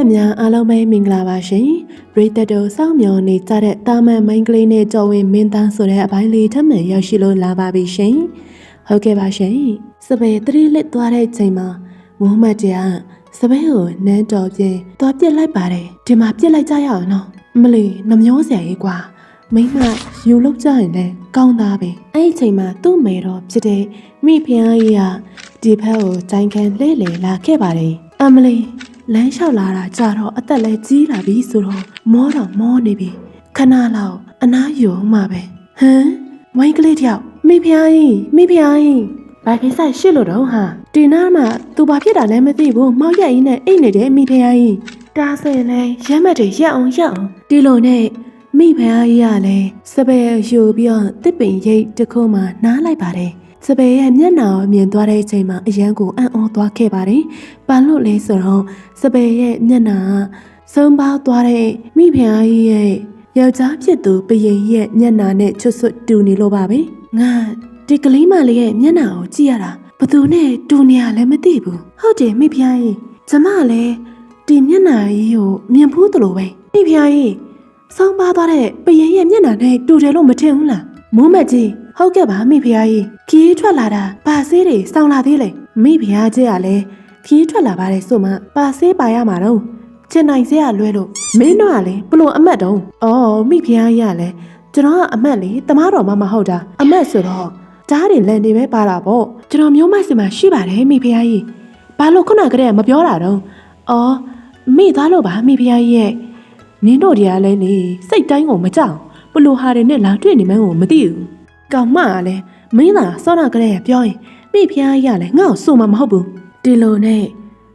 အမြန်အားလုံးပဲမင်္ဂလာပါရှင်။ပရိသတ်တို့စောင့်မျှော်နေကြတဲ့တာမန်မိန်းကလေးနဲ့ကြော်ဝင်မင်းသားဆိုတဲ့အပိုင်းလေးထပ်မံရောက်ရှိလို့လာပါပြီရှင်။ဟုတ်ကဲ့ပါရှင်။စပယ်သတိလစ်သွားတဲ့ချိန်မှာမုဟမ္မဒ်ကျန်စပယ်ကိုနန်းတော်ပြင်းသွားပြစ်လိုက်ပါတယ်။ဒီမှာပြစ်လိုက်ကြရအောင်နော်။မလီနှမျောစရာကြီးကွာ။မိမယူလောက်ကြရင်လည်းကောင်းသားပဲ။အဲ့ဒီချိန်မှာသူ့မေတော်ဖြစ်တဲ့မိဖုရားကြီးကဒီဘက်ကိုတိုင်ခံလှည့်လေလာခဲ့ပါတယ်။အမလီ လမ်းလျှောက်လာတာကြတော့အသက်လည်းကြီးလာပြီဆိုတော့မောတော့မောနေပြီခဏလောက်အနားယူအောင်မှာပဲဟမ်ဝိုင်းကလေးတယောက်မိဖုရားကြီးမိဖုရားကြီးဘာကိစ္စရှိလို့တော့ဟာဒီနားမှာသူဘာဖြစ်တာလဲမသိဘူးမောက်ရက်ကြီးနဲ့အိတ်နေတယ်မိဖုရားကြီးဒါဆိုရင်လည်းရက်မက်တွေရက်အောင်ရက်အောင်ဒီလိုနဲ့မိဖုရားကြီးကလည်းစပယ်ယူပြီးတော့တစ်ပင်ရိတ်တစ်ခုမှနားလိုက်ပါတယ် စပယ်ရဲ့မျက်နှာကိုမြင်သွားတဲ့အချိန်မှာအရန်ကိုအံ့ဩသွားခဲ့ပါတယ်။ဘာလို့လဲဆိုတော့စပယ်ရဲ့မျက်နှာကဆုံးပါသွားတဲ့မိဖုရားကြီးရဲ့ယောက်ျားဖြစ်သူပရင်ရဲ့မျက်နှာနဲ့ချွတ်ဆွတ်တူနေလို့ပါပဲ။ငါဒီကလေးမလေးရဲ့မျက်နှာကိုကြည့်ရတာဘသူနဲ့တူနေရလဲမသိဘူး။ဟုတ်တယ်မိဖုရားကြီးကျမလည်းဒီမျက်နှာကြီးကိုမြင်ဘူးတလို့ပဲမိဖုရားကြီးဆောင်းပါသွားတဲ့ပရင်ရဲ့မျက်နှာနဲ့တူတယ်လို့မထင်ဘူးလား မိုးမက်ကြီးဟုတ်ကဲ့ပါမိဖုရားကြီးခီးထွက်လာတာပါဆေးတွေစောင်းလာသေးလေမိဖုရားကြီးကလည်းခီးထွက်လာပါတယ်ဆိုမှပါဆေးပါရမှာတော့ချင်နိုင်စေရလွဲလို့မင်းတို့ကလည်းဘလို့အမတ်တုံးအော်မိဖုရားကြီးကလည်းကျွန်တော်ကအမတ်လေတမားတော်မှမဟုတ်တာအမတ်ဆိုတော့ကြားတွေလန်နေပဲပါတာပေါ့ကျွန်တော်မျိုးမစင်မှာရှိပါတယ်မိဖုရားကြီးဘာလို့ခုနကတည်းကမပြောတာတော့အော်မိသားလို့ပါမိဖုရားကြီးရဲ့နင်းတို့တရားလဲလေစိတ်တိုင်းကိုမကြောက် ဘလို့ဟာတွေနဲ့လာတွေ့နေမှန်းကိုမသိဘူးကောင်မကလည်းမင်းသာစောနာကလေးကပြောရင်မိဖုရားကြီးကလည်းငါ့ကိုစုမှာမဟုတ်ဘူးဒီလိုနဲ့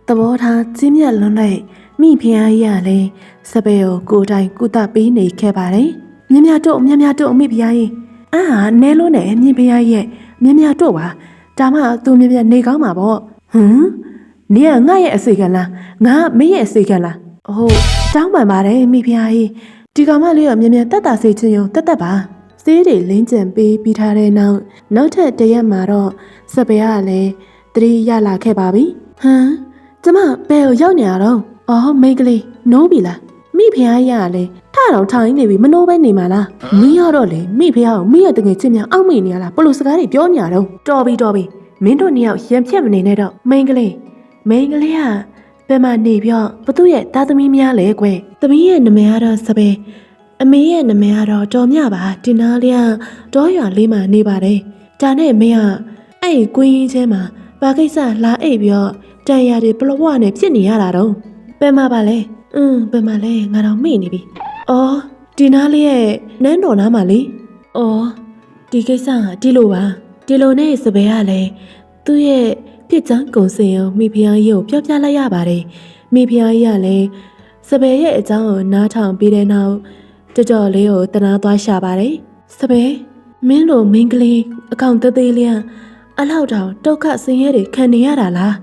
သဘောထားကြီးမြတ်လွန်းတဲ့မိဖုရားကြီးကလည်းစပယ်ကိုကိုယ်တိုင်ကုသပေးနေခဲ့ပါတယ်မြင်မြတို့မြင်မြတို့မိဖုရားကြီးအာနဲလို့နဲ့မြင်ဖုရားကြီးရဲ့မြင်မြတို့ပါဒါမှသူမြင်မြနေကောင်းမှာပေါ့ဟမ်နင်ကငါ့ရဲ့အစိကလားငါမင်းရဲ့အစိကလားဟုတ်တောင်းပန်ပါတယ်မိဖုရားကြီး ဒီကောင်မလေးကမြင်မြတက်တာစေချင်ရုံတက်တက်ပါစေးတွေလင်းကျန်ပေးပြီးထားတဲ့နောက်နောက်ထပ်တရက်မှာတော့စပယ်ကလည်းတတိရလာခဲ့ပါပြီဟမ်ကျမဘယ်ကိုရောက်နေရတော့အော်မိန်းကလေးနိုးပြီလားမိဖုရားကြီးကလည်းထတော့ထိုင်နေပြီမနိုးပဲနေမှာလားမင်းရတော့လေမိဖုရားကိုမိရတငယ်ချင်းများအောက်မေ့နေရလားဘလို့စကားတွေပြောနေရတော့တော်ပြီတော်ပြီမင်းတို့နှစ်ယောက်ရံဖြတ်မနေနဲ့တော့မိန်းကလေးမိန်းကလေးကဘယ်မှာနေပြောဘသူရဲ့သားသမီးများလဲကွယ် သမီးရဲ့နာမည်ကတော့စပယ်အမေရဲ့နာမည်ကတော့တော်မြပါတင်နာလေးကတောရွာလေးမှာနေပါတယ်ဒါနဲ့မင်းကအဲ့ဒီကွင်းကြီးထဲမှာဘာကိစ္စလာအိပ်ပြီးတော့တန်ရာတွေပလောဝနဲ့ဖြစ်နေရတာတော့ဘယ်မှာပါလဲอืมဘယ်မှာလဲငါတော့မေ့နေပြီအော်ဒီနာလေးရဲ့နန်းတော်နားမှာလေအော်ဒီကိစ္စကဒီလိုပါဒီလိုနဲ့စပယ်ကလည်းသူ့ရဲ့ပြစ်ချမ်းကုံစင်အောင်မိဖုရားကြီးကိုပြောပြလိုက်ရပါတယ်မိဖုရားကြီးကလည်း စပယ်ရဲ့အကြောင်းကိုနားထောင်ပြီးတဲ့နောက်ကြော်ကြော်လေးကိုတနာသွားရှာပါတယ်စပယ်မင်းတို့မင်းကလေးအကောင်သေးသေးလေးကအလောက်တောင်ဒုက္ခဆင်းရဲတွေခံနေရတာလား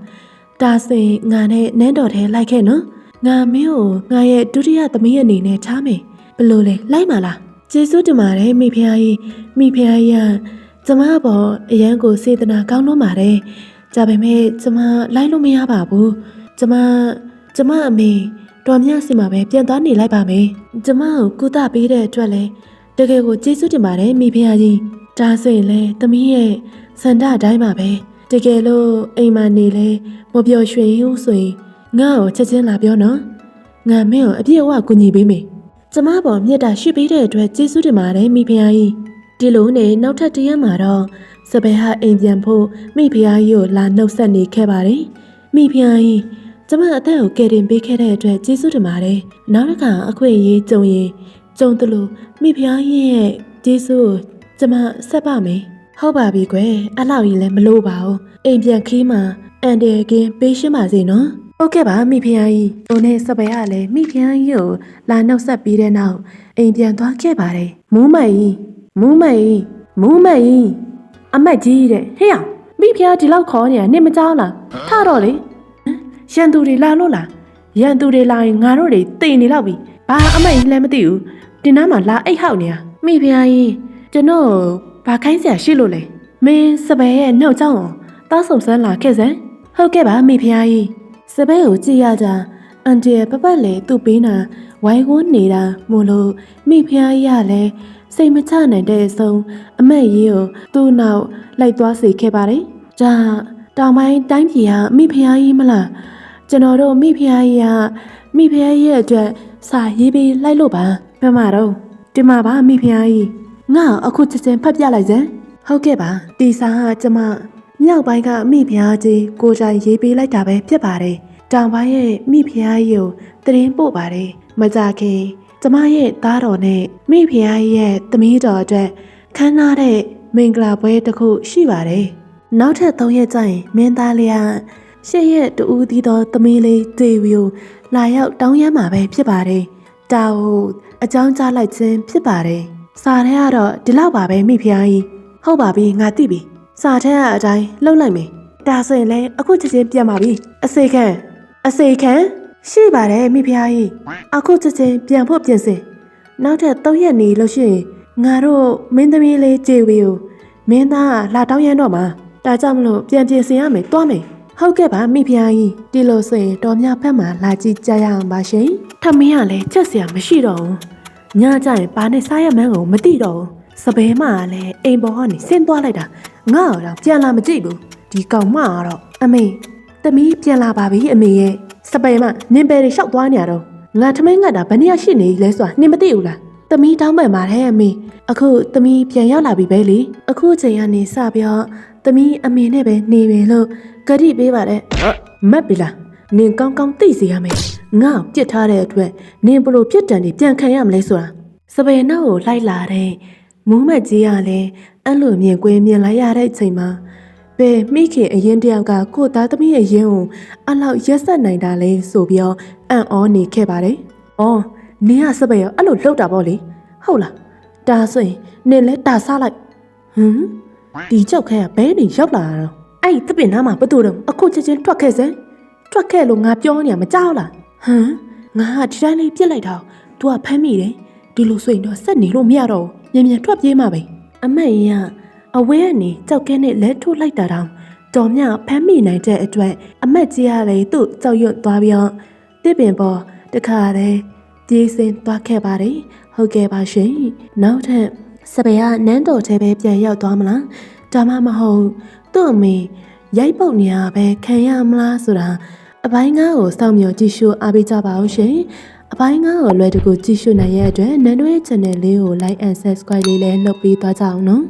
ဒါစင်ငါနဲ့နန်းတော်ထဲလိုက်ခဲ့နော်ငါမင်းကိုငါရဲ့ဒုတိယသမီးအနေနဲ့ချားမယ်ဘလို့လဲလိုက်ပါလားကျေးဇူးတင်ပါတယ်မိဖုရားကြီးမိဖုရားကြီးကကျမပေါ်အရန်ကိုစေတနာကောင်းလို့ပါတယ်ကြပါမယ်ကျမလိုက်လို့မရပါဘူးကျမကျမအမေ တော်မြစီမှာပဲပြန်သွားနေလိုက်ပါမယ်ကျမကိုကုသပေးတဲ့အတွက်လည်းတကယ်ကိုကျေးဇူးတင်ပါတယ်မိဖုရားကြီးဒါဆိုရင်လေသမီးရဲ့စန္ဒအတိုင်းပါပဲတကယ်လို့အိမ်မှာနေလဲမပျော်ရွှင်ဘူးဆိုရင်ငါ့ကိုချက်ချင်းလာပြောနော်ငါမင်းကိုအပြည့်အဝကူညီပေးမယ်ကျမပေါ်မြတ်တာရှိပေးတဲ့အတွက်ကျေးဇူးတင်ပါတယ်မိဖုရားကြီးဒီလိုနဲ့နောက်ထပ်တစ်ရက်မှာတော့စပယ်ဟာအိမ်ပြန်ဖို့မိဖုရားကြီးကိုလာနှုတ်ဆက်နေခဲ့ပါတယ်။မိဖုရားကြီး ကျမအသက်ကိုကယ်တင်ပေးခဲ့တဲ့အတွက်ကျေးဇူးတင်ပါတယ်။နောက်တစ်ခါအခွင့်အရေးကြုံရင်ကြုံသလိုမိဖုရားကြီးရဲ့ကျေးဇူးကိုကျမဆက်ပါမယ်။ဟုတ်ပါပြီကွယ်။အဲ့လောက်ကြီးလည်းမလို့ပါဘူး။အိမ်ပြန်ခီးမှာအန်တယ်ကင်းပေးရှင်းပါစေနော်။ဟုတ်ကဲ့ပါမိဖုရားကြီး။ဟိုနေ့စပယ်ကလည်းမိဖုရားကြီးကိုလာနှုတ်ဆက်ပြီးတဲ့နောက်အိမ်ပြန်သွားခဲ့ပါတယ်။မူးမိုင်ကြီးမူးမိုင်ကြီးမူးမိုင်ကြီးအမတ်ကြီးတဲ့ဟေ့အောင်မိဖုရားဒီလောက်ခေါ်နေတာနေမကြောက်လားထတော့လေဟမ် ရန်သူတွေလာလို့လားရန်သူတွေလာရင်ငါတို့တွေတိမ်နေလောက်ပြီဘာအမတ်ကြီးလည်းမသိဘူးဒီနားမှာလာအိတ်ဟောက်နေတာမိဖုရားကြီးကျွန်တော်ဘာခိုင်းစရာရှိလို့လဲမင်းစပယ်ရဲ့နှုတ်ကြောင်းတောက်ဆုံစမ်းလာခဲ့စမ်းဟုတ်ကဲ့ပါမိဖုရားကြီးစပယ်ကိုကြည့်ရကြအအန်တီရဲ့ပပတ်လေသူ့ပေးနာဝိုင်းဝန်းနေတာမို့လို့မိဖုရားကြီးကလည်းစိတ်မချနိုင်တဲ့အဆုံးအမက်ကြီးကိုသူ့နောက်လိုက်သွားစေခဲ့ပါတယ်။ဒါတောင်ပိုင်းတိုင်းပြည်ကမိဖုရားကြီးမလား ကျွန်တော်တို့မိဖုရားကြီးကမိဖုရားကြီးရဲ့အတွက်စာရေးပြီးလိုက်လို့ပါဘယ်မှာတော့ဒီမှာပါမိဖုရားကြီးငါအခုချက်ချင်းဖတ်ပြလိုက်စမ်းဟုတ်ကဲ့ပါတီစာကကျမမြောက်ပိုင်းကမိဖုရားကြီးကိုကြိုင်ရေးပေးလိုက်တာပဲဖြစ်ပါတယ်တောင်ပိုင်းရဲ့မိဖုရားကြီးကိုတရင်ပို့ပါတယ်မကြခင်ကျမရဲ့သားတော်နဲ့မိဖုရားကြီးရဲ့သမီးတော်အတွက်ခမ်းနားတဲ့မင်္ဂလာပွဲတစ်ခုရှိပါတယ်နောက်ထပ်၃ရက်ကျရင်မင်းသားလေးက ရှေ့ရက်တူဦးသီးသောသမီးလေးဒေဝီကိုလာရောက်တောင်းရမ်းမှာပဲဖြစ်ပါတယ်တာဟုအကြောင်းကြားလိုက်ခြင်းဖြစ်ပါတယ်စာထဲကတော့ဒီလောက်ပါပဲမိဖုရားကြီးဟုတ်ပါပြီငါသိပြီစာထဲကအတိုင်းလှုပ်လိုက်မယ်ဒါဆိုရင်လည်းအခုချက်ချင်းပြန်ပါပြီအစေခံအစေခံရှိပါတယ်မိဖုရားကြီးအခုချက်ချင်းပြန်ဖို့ပြင်စင်နောက်ထပ်၃ရက်နေလို့ရှိရင်ငါတို့မင်းသမီးလေးကြေဝီကိုမင်းသားကလာတောင်းရမ်းတော့မှာဒါကြောင့်မလို့ပြန်ပြင်ဆင်ရမယ်တွားမယ် ဟုတ်ကဲ့ပါမိဖုရားကြီးဒီလိုဆိုရင်တော်များဖက်မှာလာကြည့်ကြရအောင်ပါရှင်ထမင်းကလည်းချက်စရာမရှိတော့ဘူးညကျရင်ဘာနဲ့စားရမှန်းကိုမသိတော့ဘူးစပယ်မကလည်းအိမ်ပေါ်ကနေဆင်းသွားလိုက်တာငါ့တော့ပြန်လာမကြည့်ဘူးဒီကောင်မကတော့အမေသမီးပြန်လာပါပြီအမေရဲ့စပယ်မနင်ပယ်တွေရှောက်သွားနေရတော့ငါထမင်းငတ်တာဘယ်နှစ်ယောက်ရှိနေလဲဆိုတာနင်မသိဘူးလားသမီးတောင်းပန်ပါတယ်အမေအခုသမီးပြန်ရောက်လာပြီပဲလေအခုချိန်ကနေစပြီးတော့ သမီးအမေနဲ့ပဲနေပြီလို့ဂတိပေးပါတယ်အော်မက်ပြီလားနင်ကောင်းကောင်းသိစေရမယ်ငါ့ကိုပြစ်ထားတဲ့အတွက်နင်ဘလို့ပြစ်ဒဏ်တွေပြန်ခံရမလဲဆိုတာစပယ်နောက်ကိုလိုက်လာတဲ့မူးမက်ကြီးကလည်းအဲ့လိုမြင်ကွင်းမြင်လိုက်ရတဲ့အချိန်မှာဘယ်မိခင်အရင်တယောက်ကကို့သားသမီးရဲ့ရင်ကိုအလောက်ရက်ဆက်နိုင်တာလဲဆိုပြီးတော့အံ့ဩနေခဲ့ပါတယ်။အော်နင်ကစပယ်ရောအဲ့လိုလှုပ်တာပေါ့လေ။ဟုတ်လား။ဒါဆိုရင်နင်လည်းတာစားလိုက်။ဟမ် ဒီကြောက်ခဲကဘဲနေရောက်လာတာတော့အဲ့ဒီတပင်နားမှာဘသူတော့အခုချက်ချင်းထွက်ခဲ့စမ်းထွက်ခဲ့လို့ငါပြောနေရမကြောက်လားဟမ်ငါကဒီတိုင်းလေးပြစ်လိုက်တာ။ तू ကဖမ်းမိတယ်ဒီလိုဆိုရင်တော့ဆက်နေလို့မရတော့ဘူးမြန်မြန်ထွက်ပြေးမှာပဲအမတ်ကြီးကအဝဲကနေကြောက်ကဲနဲ့လဲထိုးလိုက်တာတောင်တော်မြဖမ်းမိနိုင်တဲ့အတွက်အမတ်ကြီးကလည်းသူ့ကြောက်ရွံ့သွားပြီးတော့တစ်ပင်ပေါ်တခါတည်းပြေးစင်သွားခဲ့ပါတယ်ဟုတ်ကဲ့ပါရှင်နောက်ထပ် စပယ်ကနန်းတော်ထဲပဲပြန်ရောက်သွားမလားဒါမှမဟုတ်သူ့အမေရိုက်ပုတ်နေရပဲခံရမလားဆိုတာအပိုင်းငါးကိုစောင့်မျှော်ကြည့်ရှုအားပေးကြပါအောင်ရှင်အပိုင်းငါးကိုလွယ်တကူကြည့်ရှုနိုင်ရတဲ့အတွက်နန်းတို့ရဲ့ channel လေးကို like and subscribe လေးလည်းလုပ်ပေးသွားကြအောင်နော်